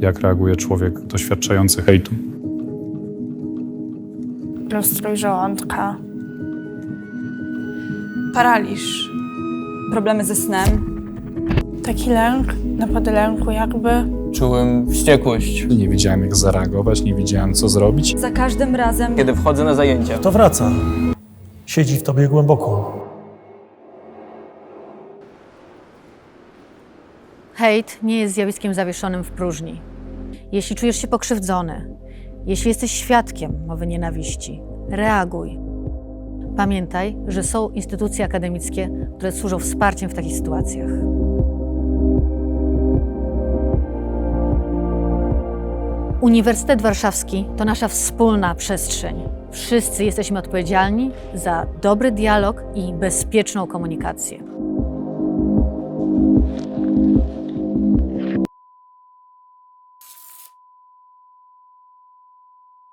jak reaguje człowiek doświadczający hejtu. rozstrój żołądka, Paraliż, problemy ze snem, taki lęk, napady lęku jakby. Czułem wściekłość. Nie wiedziałem, jak zareagować, nie wiedziałem, co zrobić. za każdym razem, Kiedy wchodzę na zajęcia, To wraca. Siedzi w tobie głęboko. Hejt nie jest zjawiskiem zawieszonym w próżni. Jeśli czujesz się pokrzywdzony, jeśli jesteś świadkiem mowy nienawiści, reaguj. Pamiętaj, że są instytucje akademickie, które służą wsparciem w takich sytuacjach. Uniwersytet Warszawski to nasza wspólna przestrzeń. Wszyscy jesteśmy odpowiedzialni za dobry dialog i bezpieczną komunikację.